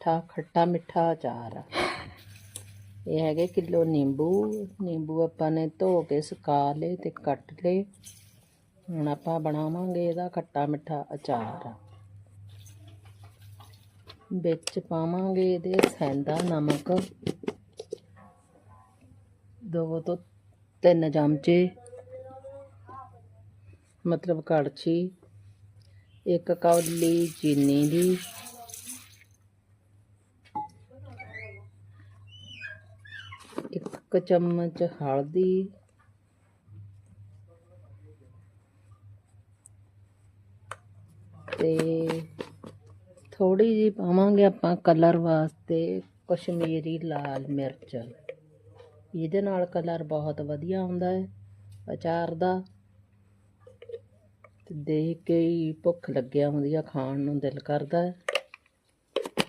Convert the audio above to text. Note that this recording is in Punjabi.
ਮਿੱਠਾ, ਖੱਟਾ ਮਿੱਠਾ ਅਚਾਰ ਆ। ਇਹ ਹੈਗੇ ਕਿਲੋ ਨਿੰਬੂ। ਨਿੰਬੂ ਆਪਾਂ ਨੇ ਧੋ ਕੇ ਸੁਕਾ ਲਏ ਤੇ ਕੱਟ ਲਏ। ਹੁਣ ਆਪਾਂ ਬਣਾਵਾਂਗੇ ਇਹਦਾ ਖੱਟਾ ਮਿੱਠਾ ਅਚਾਰ। ਵਿੱਚ ਪਾਵਾਂਗੇ ਇਹਦੇ ਸੈਂਦਾ ਨਮਕ। ਦੋ ਤੋਂ ਤਿੰਨ ਚਮਚੇ। ਮਤਲਬ ਕੜਛੀ। ਇੱਕ ਕੌਲੀ ਚੀਨੀ ਦੀ। ਇੱਕ ਚਮਚ ਹਲਦੀ। ਤੇ ਥੋੜੀ ਜੀ ਪਾਵਾਂਗੇ ਆਪਾਂ ਕਲਰ ਵਾਸਤੇ ਕਸ਼ਮੀਰੀ ਲਾਲ ਮਿਰਚ। ਇਹਦੇ ਨਾਲ ਕਲਰ ਬਹੁਤ ਵਧੀਆ ਆਉਂਦਾ ਹੈ ਅਚਾਰ ਦਾ। ਤੇ ਦੇਖ ਕੇ ਹੀ ਭੁੱਖ ਲੱਗਿਆ ਹੁੰਦੀ ਆ, ਖਾਣ ਨੂੰ ਦਿਲ ਕਰਦਾ ਹੈ।